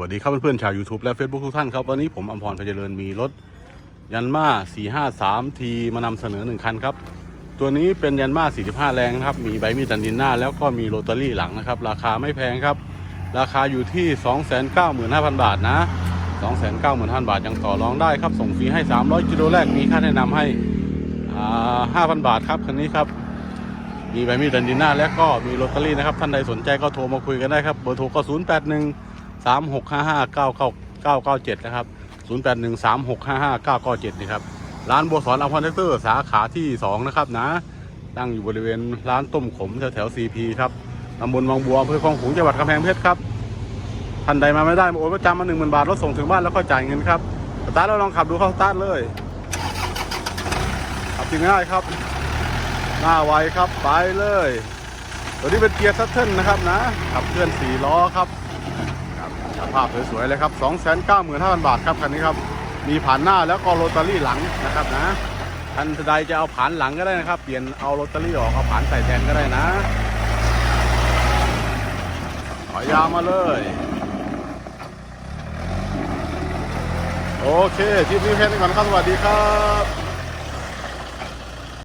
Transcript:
วัสดีครับเพื่อนๆชาว YouTube และ Facebook ทุกท่านครับ วันนี้ผมอมพรพเจริญมีรถ ยันมา453 ทีมานำเสนอหนึ่งคันครับ ตัวนี้เป็นยันมา45 แรงนะครับ มีใบมีดดันดินหน้า แล้วก็มีโรตารี่หลังนะครับ ราคาไม่แพงครับ ราคาอยู่ที่ 295,000 บาทนะ 295,000 บาทยังต่อรองได้ครับ ส่งฟรีให้ 300กิโลแรกมีค่าแนะนำให้อ่า5,000 บาทครับคันนี้ครับมีใบมีดดันดินหน้า และก็มีโรตารี่นะครับท่านใดสนใจก็โทรมาคุยกันได้ครับเบอร์โทรก็0 8 1 3 6 5 5 9 9 9 9 7นะครับ0 8 1 3 6 5 5 9 9 7นี่ครับร้านบัวสอนอภรเทคเตอร์สาขาที่2นะครับนะตั้งอยู่บริเวณร้านต้มขมแถวแถวซีพีครับตำบลวังบัวอำเภอคลองขลุงจังหวัดกำแพงเพชรครับท่านใดมาไม่ได้มาโอนประจำมาหนึ่งหมื่นบาทรถส่งถึงบ้านแล้วก็จ่ายเงินครับสตาร์ทแล้วลองขับดูเข้าสตาร์ทเลยขับจริงง่ายครับ หน้าไวครับไปเลย ตัวนี้เป็นเกียร์ซัตเทิลนะครับนะขับเคลื่อน4ล้อครับ ภาพสวยๆเลยครับ 295,000 บาทครับคันนี้ครับ มีผ่านหน้าแล้วก็โรตารี่หลังนะครับนะท่านใดจะเอาผ่านหลังก็ได้นะครับ เปลี่ยนเอาโรตารี่ออกเอาผ่านใส่แทนก็ได้นะถอยยาวมาเลย โอเคคลิปนี้แค่นี้ก่อนครับสวัสดีครับ